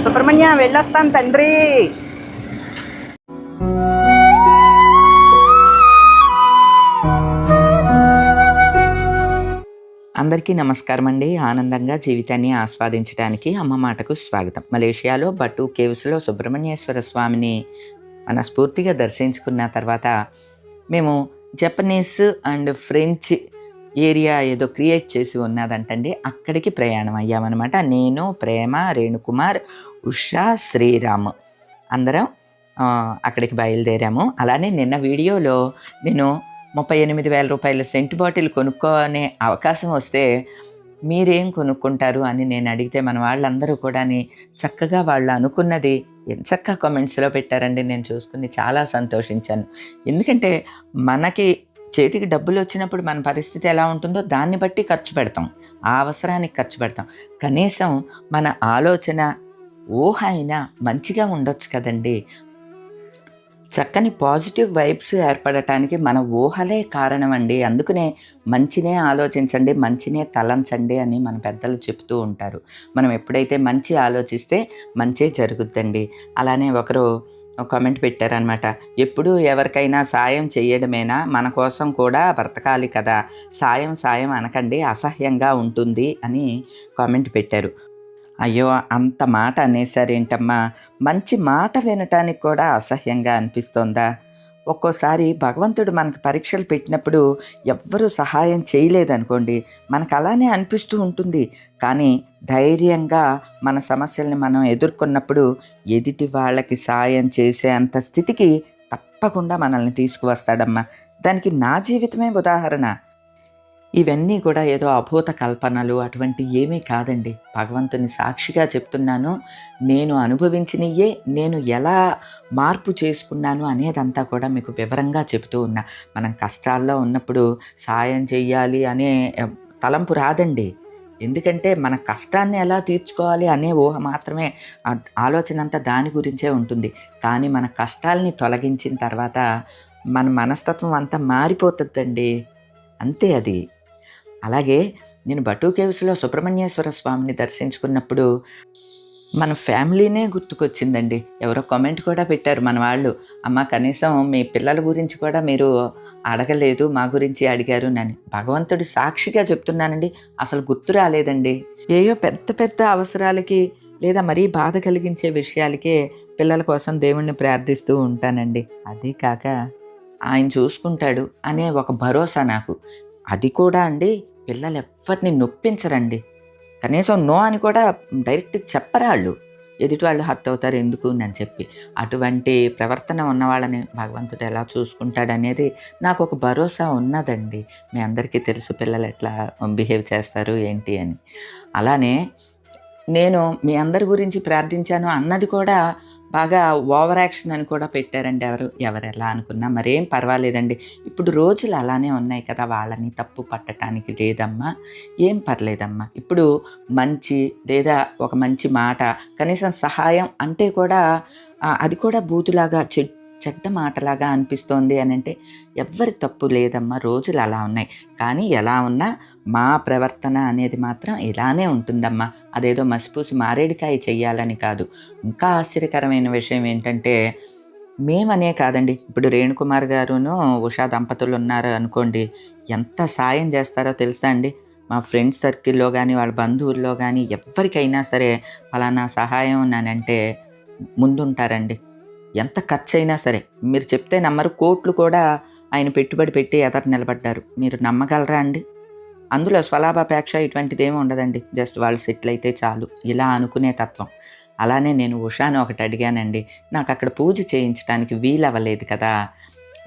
సుబ్రహ్మణ్య వెళ్ళొస్తాను తండ్రి. అందరికీ నమస్కారం అండి. ఆనందంగా జీవితాన్ని ఆస్వాదించడానికి అమ్మ మాటకు స్వాగతం. మలేషియాలో బట్టు కేవ్స్లో సుబ్రహ్మణ్యేశ్వర స్వామిని మనస్ఫూర్తిగా దర్శించుకున్న తర్వాత మేము జపనీస్ అండ్ ఫ్రెంచ్ ఏరియా ఏదో క్రియేట్ చేసి ఉన్నదంటండి. అక్కడికి ప్రయాణం అయ్యామన్నమాట. నేను ప్రేమ రేణుకుమార్ ఉషా శ్రీరామ్ అందరం అక్కడికి బయలుదేరాము. అలానే నిన్న వీడియోలో నేను ముప్పై ఎనిమిది వేల రూపాయల సెంట్ బాటిల్ కొనుక్కునే అవకాశం వస్తే మీరేం కొనుక్కుంటారు అని నేను అడిగితే మన వాళ్ళందరూ కూడా చక్కగా వాళ్ళు అనుకున్నది చక్కగా కామెంట్స్లో పెట్టారండి. నేను చూసుకుని చాలా సంతోషించాను. ఎందుకంటే మనకి చేతికి డబ్బులు వచ్చినప్పుడు మన పరిస్థితి ఎలా ఉంటుందో దాన్ని బట్టి ఖర్చు పెడతాం. ఆ అవసరానికి ఖర్చు పెడతాం. కనీసం మన ఆలోచన ఊహ అయినా మంచిగా ఉండొచ్చు కదండి. చక్కని పాజిటివ్ వైబ్స్ ఏర్పడటానికి మన ఊహలే కారణం అండి అందుకనే మంచినే ఆలోచించండి మంచినే తలంచండి అని మన పెద్దలు చెప్తూ ఉంటారు. మనం ఎప్పుడైతే మంచి ఆలోచిస్తే మంచే జరుగుద్దండి. అలానే ఒకరు కామెంట్ పెట్టారనమాట ఎప్పుడు ఎవరికైనా సాయం చేయడమేనా మన కోసం కూడా బ్రతకాలి కదా. సాయం సాయం అనకండి అసహ్యంగా ఉంటుంది అని కామెంట్ పెట్టారు. అయ్యో అంత మాట అనేసారేంటమ్మా మంచి మాట వినటానికి కూడా అసహ్యంగా అనిపిస్తోందా? ఒక్కోసారి భగవంతుడు మనకు పరీక్షలు పెట్టినప్పుడు ఎవ్వరూ సహాయం చేయలేదనుకోండి మనకు అలానే అనిపిస్తూ ఉంటుంది. కానీ ధైర్యంగా మన సమస్యల్ని మనం ఎదుర్కొన్నప్పుడు ఎదుటి వాళ్ళకి సాయం చేసే అంత స్థితికి తప్పకుండా మనల్ని తీసుకువస్తాడమ్మా. దానికి నా జీవితమే ఉదాహరణ. ఇవన్నీ కూడా ఏదో అభూత కల్పనలు అటువంటి ఏమీ కాదండి. భగవంతుని సాక్షిగా చెప్తున్నాను నేను అనుభవించినయే నేను ఎలా మార్పు చేసుకున్నాను అనేదంతా కూడా మీకు వివరంగా చెబుతూ ఉన్నా. మనం కష్టాల్లో ఉన్నప్పుడు సాయం చెయ్యాలి అనే తలంపు రాదండి. ఎందుకంటే మన కష్టాన్ని ఎలా తీర్చుకోవాలి అనే ఊహ మాత్రమే ఆలోచన అంతా దాని గురించే ఉంటుంది. కానీ మన కష్టాల్ని తొలగించిన తర్వాత మన మనస్తత్వం అంతా మారిపోతుందండి. అంతే అది. అలాగే నేను బటూ కేవ్స్లో సుబ్రహ్మణ్యేశ్వర స్వామిని దర్శించుకున్నప్పుడు మన ఫ్యామిలీనే గుర్తుకొచ్చిందండి. ఎవరో కామెంట్ కూడా పెట్టారు మన వాళ్ళు. అమ్మ కనీసం మీ పిల్లల గురించి కూడా మీరు అడగలేదు మా గురించి అడిగారు నని. భగవంతుడి సాక్షిగా చెప్తున్నానండి. అసలు గుర్తు రాలేదండి. ఏయో పెద్ద పెద్ద అవసరాలకి లేదా మరీ బాధ కలిగించే విషయాలకే పిల్లల కోసం దేవుణ్ణి ప్రార్థిస్తూ ఉంటానండి. అది కాక ఆయన చూసుకుంటాడు అనే ఒక భరోసా నాకు. అది కూడా అండి పిల్లలు ఎవరిని నొప్పించరండి. కనీసం నో అని కూడా డైరెక్ట్ చెప్పరాళ్ళు ఎదుటి వాళ్ళు హర్ట్ అవుతారు ఎందుకు అని చెప్పి. అటువంటి ప్రవర్తన ఉన్న వాళ్ళని భగవంతుడు ఎలా చూసుకుంటాడనేది నాకు ఒక భరోసా ఉన్నదండి. మీ అందరికీ తెలుసు పిల్లలు ఎట్లా బిహేవ్ చేస్తారు ఏంటి అని. అలానే నేను మీ అందరి గురించి ప్రార్థించాను అన్నది కూడా బాగా ఓవర్ యాక్షన్ అని కూడా పెట్టారండి ఎవరు ఎవరు ఎలా అనుకున్నా. మరేం పర్వాలేదండి. ఇప్పుడు రోజులు అలానే ఉన్నాయి కదా వాళ్ళని తప్పు పట్టడానికి లేదమ్మా. ఏం పర్లేదమ్మా. ఇప్పుడు మంచి లేదా ఒక మంచి మాట కనీసం సహాయం అంటే కూడా అది కూడా బూతులాగా చె చెడ్డ మాటలాగా అనిపిస్తోంది అని అంటే ఎవ్వరి తప్పు లేదమ్మా రోజులు అలా ఉన్నాయి. కానీ ఎలా ఉన్నా మా ప్రవర్తన అనేది మాత్రం ఇలానే ఉంటుందమ్మా. అదేదో మసిపూసి మారేడికాయ చెయ్యాలని కాదు. ఇంకా ఆశ్చర్యకరమైన విషయం ఏంటంటే మేమనే కాదండి. ఇప్పుడు రేణుకుమార్ గారును ఉషా దంపతులు ఉన్నారు అనుకోండి ఎంత సాయం చేస్తారో తెలుసా అండి? మా ఫ్రెండ్స్ సర్కిల్లో కానీ వాళ్ళ బంధువుల్లో కానీ ఎవరికైనా సరే ఫలానా సహాయం నానంటే ముందుంటారండి. ఎంత ఖర్చు అయినా సరే. మీరు చెప్తే నమ్మరు. కోట్లు కూడా ఆయన పెట్టుబడి పెట్టి ఎదరు నిలబడ్డారు. మీరు నమ్మగలరా అండి? అందులో స్వలాభాపేక్ష ఇటువంటిది ఉండదండి. జస్ట్ వాళ్ళు సెటిల్ అయితే చాలు. ఇలా అనుకునే తత్వం. అలానే నేను ఉషాను ఒకటి అడిగానండి. నాకు అక్కడ పూజ చేయించడానికి వీలవ్వలేదు కదా.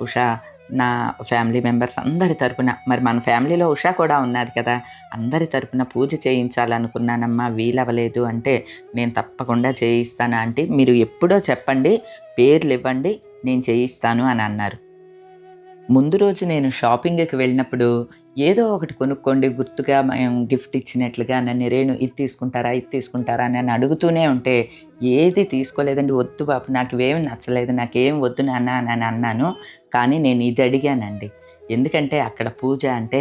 ఉషా నా ఫ్యామిలీ మెంబర్స్ అందరి తరపున. మరి మన ఫ్యామిలీలో ఉషా కూడా ఉన్నది కదా. అందరి తరపున పూజ చేయించాలనుకున్నానమ్మా వీలవ్వలేదు అంటే నేను తప్పకుండా చేయిస్తాను ఆంటీ మీరు ఎప్పుడో చెప్పండి పేర్లు ఇవ్వండి నేను చేయిస్తాను అని అన్నారు. ముందు రోజు నేను షాపింగ్కి వెళ్ళినప్పుడు ఏదో ఒకటి కొనుక్కోండి గుర్తుగా మేము గిఫ్ట్ ఇచ్చినట్లుగా నన్ను రేణు ఇది తీసుకుంటారా ఇది తీసుకుంటారా అని నన్ను అడుగుతూనే ఉంటే ఏది తీసుకోలేదండి. వద్దు బాబు నాకు ఏం నచ్చలేదు నాకేం వద్దు నాన్న అని అన్నాను. కానీ నేను ఇది అడిగానండి. ఎందుకంటే అక్కడ పూజ అంటే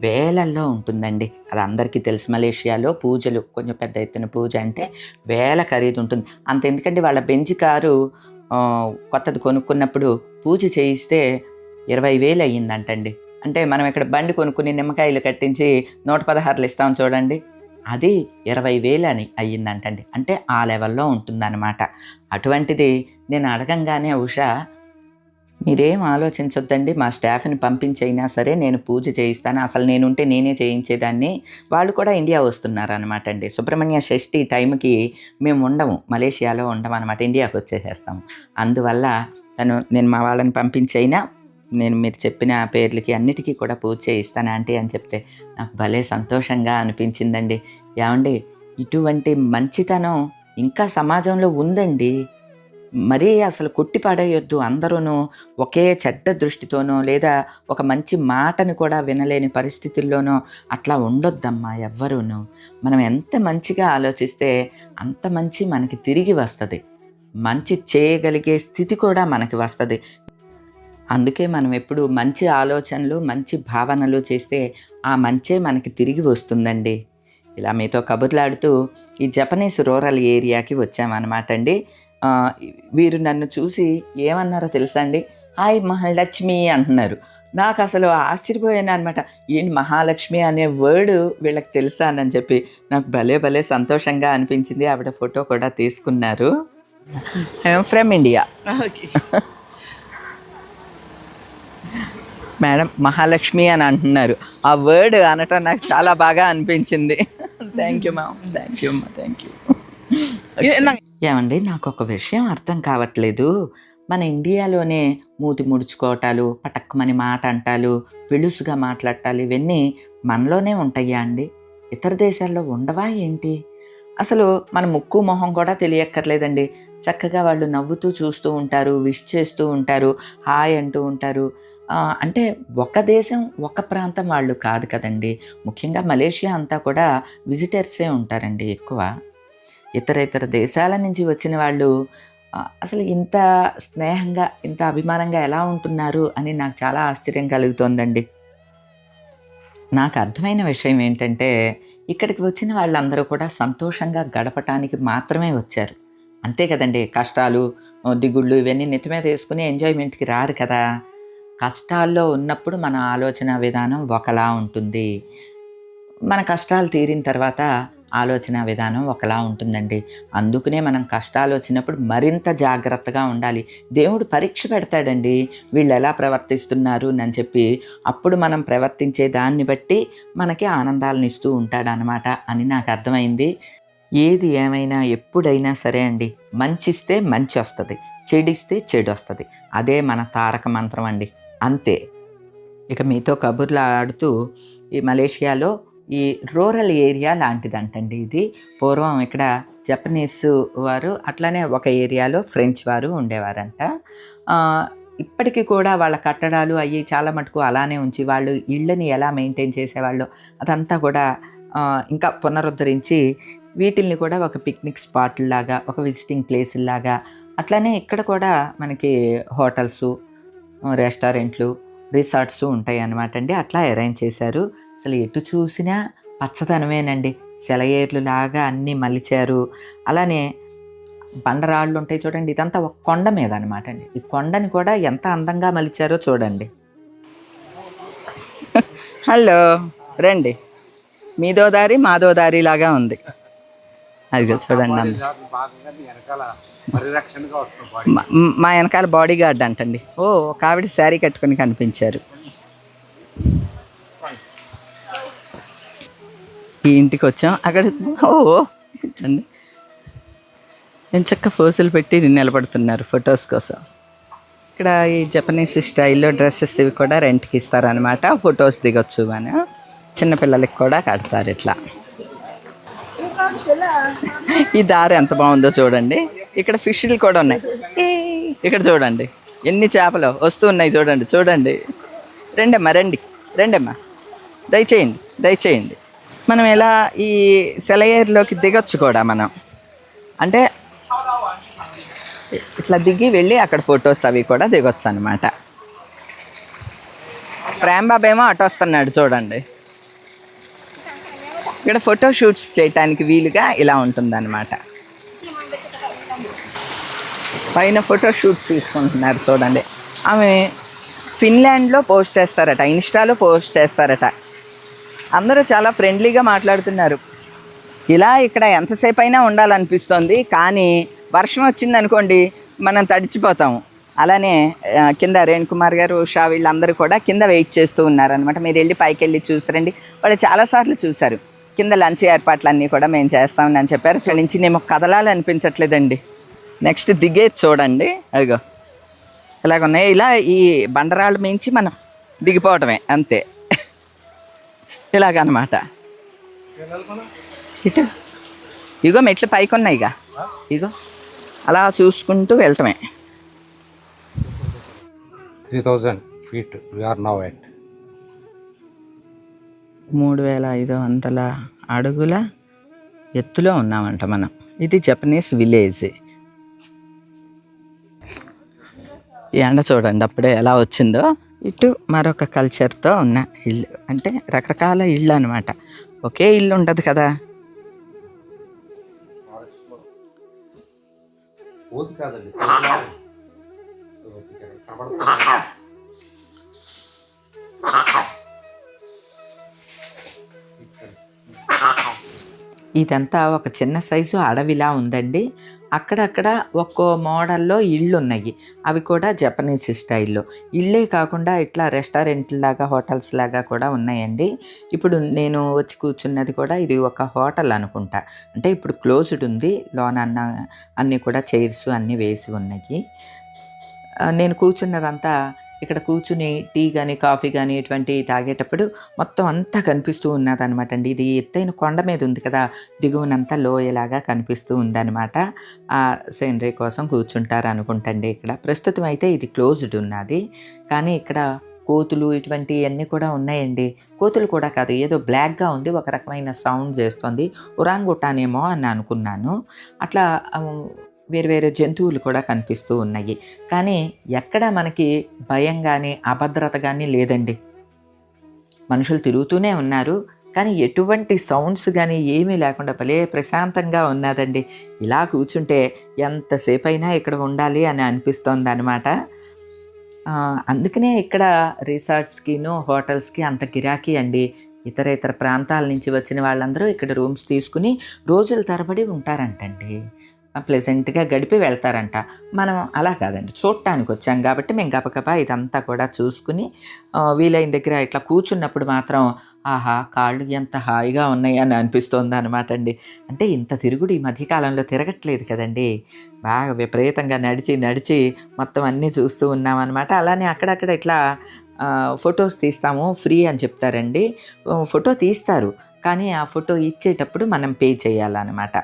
వేలల్లో ఉంటుందండి. అది అందరికీ తెలుసు. మలేషియాలో పూజలు కొంచెం పెద్ద ఎత్తున పూజ అంటే వేల ఖరీదు ఉంటుంది. అంత ఎందుకంటే వాళ్ళ బెంచ్ కారు కొత్తది కొనుక్కున్నప్పుడు పూజ చేయిస్తే ఇరవై వేలు అయ్యిందంటండి. అంటే మనం ఇక్కడ బండి కొనుక్కుని నిమ్మకాయలు కట్టించి నూట పదహారులు ఇస్తాం చూడండి. అది ఇరవై వేలు అని అయ్యిందంటండి. అంటే ఆ లెవెల్లో ఉంటుందన్నమాట. అటువంటిది నేను అడగంగానే ఉషా మీరేం ఆలోచించొద్దండి. మా స్టాఫ్ని పంపించైనా సరే నేను పూజ చేయిస్తాను. అసలు నేనుంటే నేనే చేయించేదాన్ని. వాళ్ళు కూడా ఇండియా వస్తున్నారు అనమాట అండి సుబ్రహ్మణ్య షష్ఠి టైంకి మేము ఉండము. మలేషియాలో ఉండము అనమాట ఇండియాకి వచ్చేసేస్తాము. అందువల్ల తను నేను మా వాళ్ళని పంపించైనా నేను మీరు చెప్పిన పేర్లకి అన్నిటికీ కూడా పూజ చేయిస్తాను ఆంటీ అని చెప్తే నాకు భలే సంతోషంగా అనిపించిందండి. ఏమండి ఇటువంటి మంచితనం ఇంకా సమాజంలో ఉందండి. మరీ అసలు కొట్టి పాడేయొద్దు. అందరూనూ ఒకే చెడ్డ దృష్టితోనో లేదా ఒక మంచి మాటను కూడా వినలేని పరిస్థితుల్లోనో అట్లా ఉండొద్దమ్మా ఎవ్వరూను. మనం ఎంత మంచిగా ఆలోచిస్తే అంత మంచి మనకి తిరిగి వస్తుంది. మంచి చేయగలిగే స్థితి కూడా మనకి వస్తుంది. అందుకే మనం ఎప్పుడు మంచి ఆలోచనలు మంచి భావనలు చేస్తే ఆ మంచే మనకి తిరిగి వస్తుందండి. ఇలా మీతో కబుర్లాడుతూ ఈ జపనీస్ రూరల్ ఏరియాకి వచ్చామన్నమాట అండి. వీరు నన్ను చూసి ఏమన్నారో తెలుసా అండి? హాయ్ మహాలక్ష్మి అంటున్నారు. నాకు అసలు ఆశ్చర్యపోయాను అనమాట ఏంటి మహాలక్ష్మి అనే వర్డ్ వీళ్ళకి తెలుసా అని చెప్పి నాకు భలే భలే సంతోషంగా అనిపించింది. ఆవిడ ఫోటో కూడా తీసుకున్నారు. I'm from India. Madam Mahalakshmi అని అంటున్నారు. ఆ వర్డ్ అనటం నాకు చాలా బాగా అనిపించింది. Thank you ma'am thank you అమ్మా థ్యాంక్ యూ ఏమండి నాకు ఒక విషయం అర్థం కావట్లేదు. మన ఇండియాలోనే మూతి ముడుచుకోవటాలు పటక్కమని మాట అంటాలు పెళుసుగా మాట్లాడటాలు ఇవన్నీ మనలోనే ఉంటాయా అండి? ఇతర దేశాల్లో ఉండవా ఏంటి? అసలు మన ముక్కు మొహం కూడా తెలియక్కర్లేదండి. చక్కగా వాళ్ళు నవ్వుతూ చూస్తూ ఉంటారు విష్ చేస్తూ ఉంటారు హాయ్ అంటూ ఉంటారు. అంటే ఒక దేశం ఒక ప్రాంతం వాళ్ళు కాదు కదండి. ముఖ్యంగా మలేషియా అంతా కూడా విజిటర్సే ఉంటారండి ఎక్కువ. ఇతర ఇతర దేశాల నుంచి వచ్చిన వాళ్ళు అసలు ఇంత స్నేహంగా ఇంత అభిమానంగా ఎలా ఉంటున్నారు అని నాకు చాలా ఆశ్చర్యం కలుగుతోందండి. నాకు అర్థమైన విషయం ఏంటంటే ఇక్కడికి వచ్చిన వాళ్ళందరూ కూడా సంతోషంగా గడపటానికి మాత్రమే వచ్చారు. అంతే కదండి కష్టాలు దిగుళ్ళు ఇవన్నీ నెత్తి మీద వేసుకుని ఎంజాయ్మెంట్కి రారు కదా. కష్టాల్లో ఉన్నప్పుడు మన ఆలోచన విధానం ఒకలా ఉంటుంది. మన కష్టాలు తీరిన తర్వాత ఆలోచన విధానం ఒకలా ఉంటుందండి. అందుకనే మనం కష్టాలు వచ్చినప్పుడు మరింత జాగ్రత్తగా ఉండాలి. దేవుడు పరీక్ష పెడతాడండి. వీళ్ళు ఎలా ప్రవర్తిస్తున్నారు అని చెప్పి అప్పుడు మనం ప్రవర్తించే దాన్ని బట్టి మనకి ఆనందాలను ఇస్తూ ఉంటాడనమాట అని నాకు అర్థమైంది. ఏది ఏమైనా ఎప్పుడైనా సరే అండి మంచిస్తే మంచి వస్తుంది చెడిస్తే చెడు వస్తుంది. అదే మన తారక మంత్రం అండి. అంతే. ఇక మీతో కబుర్లు ఆడుతూ ఈ మలేషియాలో ఈ రూరల్ ఏరియా లాంటిదంటండి ఇది. పూర్వం ఇక్కడ జపనీస్ వారు అట్లానే ఒక ఏరియాలో ఫ్రెంచ్ వారు ఉండేవారంట. ఇప్పటికీ కూడా వాళ్ళ కట్టడాలు అవి చాలా మటుకు అలానే ఉంచి వాళ్ళు ఇళ్ళని ఎలా మెయింటైన్ చేసేవాళ్ళు అదంతా కూడా ఇంకా పునరుద్ధరించి వీటిల్ని కూడా ఒక పిక్నిక్ స్పాట్ లాగా ఒక విజిటింగ్ ప్లేస్ లాగా అట్లానే ఇక్కడ కూడా మనకి హోటల్స్ రెస్టారెంట్లు రిసార్ట్స్ ఉంటాయి అన్నమాట అండి. అట్లా అరేంజ్ చేశారు. అసలు ఎటు చూసినా పచ్చదనమేనండి. సెలయేర్లు లాగా అన్నీ మలిచారు. అలానే బండరాళ్ళు ఉంటాయి చూడండి ఇదంతా ఒక కొండ మీద అనమాట అండి. ఈ కొండని కూడా ఎంత అందంగా మలిచారో చూడండి. హలో రండి. మీదో దారి మాదో దారి లాగా ఉంది. అది చూడండి మా- వెనకాల బాడీ. గార్డ్ అంటండి. ఓ ఒక ఆవిడ శారీ కట్టుకొని కనిపించారు. ఈ ఇంటికి వచ్చాం. అక్కడ ఓ అండి నేను చక్క ఫోజులు పెట్టి నిలబడుతున్నారు ఫొటోస్ కోసం. ఇక్కడ ఈ జపనీస్ స్టైల్లో డ్రెస్సెస్ ఇవి కూడా రెంట్కి ఇస్తారనమాట ఫొటోస్ దిగొచ్చు అని. చిన్నపిల్లలకి కూడా కడతారు ఇట్లా. ఈ దారి ఎంత బాగుందో చూడండి. ఇక్కడ ఫిష్లు కూడా ఉన్నాయి. ఇక్కడ చూడండి. ఎన్ని చేపలు వస్తూ ఉన్నాయి చూడండి. చూడండి. రెండమ్మా రండి. రండమ్మా. దయచేయండి. దయచేయండి. మనం ఎలా ఈ సెలయేరులోకి దిగొచ్చు కూడా మనం? అంటే ఇట్లా దిగి వెళ్ళి అక్కడ ఫొటోస్ అవి కూడా దిగొచ్చు అనమాట ప్రేమ్ ఏమో అటు వస్తున్నాడు చూడండి. ఇక్కడ ఫోటో షూట్స్ చేయటానికి వీలుగా ఇలా ఉంటుందన్నమాట. పైన ఫోటో షూట్ తీసుకుంటున్నారు చూడండి. ఆమె ఫిన్లాండ్లో పోస్ట్ చేస్తారట ఇన్స్టాలో పోస్ట్ చేస్తారట. అందరూ చాలా ఫ్రెండ్లీగా మాట్లాడుతున్నారు. ఇలా ఇక్కడ ఎంతసేపు అయినా ఉండాలనిపిస్తుంది కానీ వర్షం వచ్చిందనుకోండి మనం తడిచిపోతాము అలానే కింద రేణుకుమార్ గారు ఉషా వీళ్ళందరూ కూడా కింద వెయిట్ చేస్తూ ఉన్నారనమాట మీరు వెళ్ళి పైకి వెళ్ళి చూసారండి వాళ్ళు చాలాసార్లు చూశారు. కింద లంచ్ ఏర్పాట్లు అన్నీ కూడా మేము చేస్తామని అని చెప్పారు. ఇక్కడ నుంచి నేను కదలాలనిపించట్లేదండి. నెక్స్ట్ దిగేది చూడండి. అదిగో. ఇలాగున్నాయి. ఇలా ఈ బండరాళ్ళు మించి మనం దిగిపోవటమే. అంతే. ఇలాగనమాట. ఇటు. ఇగో మెట్లు పైకి ఉన్నాయిగా ఇగో. అలా చూసుకుంటూ వెళ్ళటమే three thousand feet. We are now at మూడు వేల ఐదు వందల అడుగుల ఎత్తులో ఉన్నామంట మనం. ఇది జపనీస్ విలేజ్ ఈ ఎండ చూడండి అప్పుడే ఎలా వచ్చిందో. ఇటు మరొక కల్చర్తో ఉన్న ఇల్లు. అంటే రకరకాల ఇళ్ళు అనమాట ఒకే ఇల్లు ఉండదు కదా. కాదండి ఇదంతా ఒక చిన్న సైజు అడవిలా ఉందండి. అక్కడక్కడ ఒక్కో మోడల్లో ఇళ్ళు ఉన్నాయి అవి కూడా జపనీస్ స్టైల్లో. ఇళ్ళే కాకుండా ఇట్లా రెస్టారెంట్ లాగా హోటల్స్ లాగా కూడా ఉన్నాయండి. ఇప్పుడు నేను వచ్చి కూర్చున్నది కూడా ఇది ఒక హోటల్ అనుకుంటా. అంటే ఇప్పుడు క్లోజ్డ్ ఉంది. లోన అన్న అన్నీ కూడా చైర్స్ అన్నీ వేసి ఉన్నాయి. నేను కూర్చున్నదంతా ఇక్కడ కూర్చుని టీ కానీ కాఫీ కానీ ఇటువంటి తాగేటప్పుడు మొత్తం అంతా కనిపిస్తూ ఉన్నదనమాట అండి. ఇది ఎత్తైన కొండ మీద ఉంది కదా దిగువనంతా లోయలాగా కనిపిస్తూ ఉందన్నమాట. ఆ సీనరీ కోసం కూర్చుంటారు అనుకుంటండి ఇక్కడ. ప్రస్తుతం అయితే ఇది క్లోజ్డ్ ఉన్నది. కానీ ఇక్కడ కోతులు ఇటువంటివన్నీ కూడా ఉన్నాయండి. కోతులు కూడా కాదు ఏదో బ్లాక్గా ఉంది ఒక రకమైన సౌండ్ చేస్తుంది. ఉరాంగుటానేమో అని అనుకున్నాను. అట్లా ఆ, వేరు వేరే జంతువులు కూడా కనిపిస్తూ ఉన్నాయి. కానీ ఎక్కడ మనకి భయం కానీ అభద్రత కానీ లేదండి. మనుషులు తిరుగుతూనే ఉన్నారు. కానీ ఎటువంటి సౌండ్స్ కానీ ఏమీ లేకుండా భలే ప్రశాంతంగా ఉన్నదండి ఇలా కూర్చుంటే ఎంతసేపు అయినా ఇక్కడ ఉండాలి అని అనిపిస్తోంది అనమాట అందుకనే ఇక్కడ రిసార్ట్స్కిను హోటల్స్కి అంత గిరాకీ అండి. ఇతర ఇతర ప్రాంతాల నుంచి వచ్చిన వాళ్ళందరూ ఇక్కడ రూమ్స్ తీసుకుని రోజుల తరబడి ఉంటారంటండి. ప్లెజెంట్గా గడిపి వెళ్తారంట. మనం అలా కాదండి. చూడటానికి వచ్చాం కాబట్టి మేము గబగబా ఇదంతా కూడా చూసుకుని వీలైన దగ్గర ఇట్లా కూర్చున్నప్పుడు మాత్రం ఆహా కాళ్ళు ఎంత హాయిగా ఉన్నాయి అని అనిపిస్తుంది అనమాట అండి. అంటే ఇంత తిరుగుడు ఈ మధ్యకాలంలో తిరగట్లేదు కదండి. బాగా విపరీతంగా నడిచి నడిచి మొత్తం అన్నీ చూస్తూ ఉన్నామన్నమాట. అలానే అక్కడక్కడ ఇట్లా ఫొటోస్ తీస్తాము ఫ్రీ అని చెప్తారండి. ఫోటో తీస్తారు. కానీ ఆ ఫోటో ఇచ్చేటప్పుడు మనం పే చేయాలన్నమాట.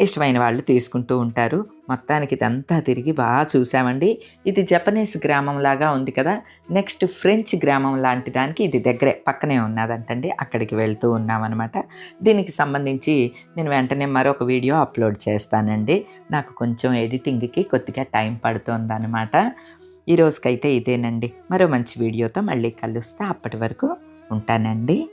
ఇష్టమైన వాళ్ళు తీసుకుంటూ ఉంటారు. మొత్తానికి ఇదంతా తిరిగి బాగా చూసామండి. ఇది జపనీస్ గ్రామం లాగా ఉంది కదా. నెక్స్ట్ ఫ్రెంచ్ గ్రామం లాంటి దానికి ఇది దగ్గరే పక్కనే ఉన్నదంటండి. అక్కడికి వెళ్తూ ఉన్నామన్నమాట. దీనికి సంబంధించి నేను వెంటనే మరొక వీడియో అప్లోడ్ చేస్తానండి. నాకు కొంచెం ఎడిటింగ్కి కొద్దిగా టైం పడుతుందన్నమాట. ఈరోజుకైతే ఇదేనండి. మరో మంచి వీడియోతో మళ్ళీ కలుస్తా. అప్పటి వరకు ఉంటానండి.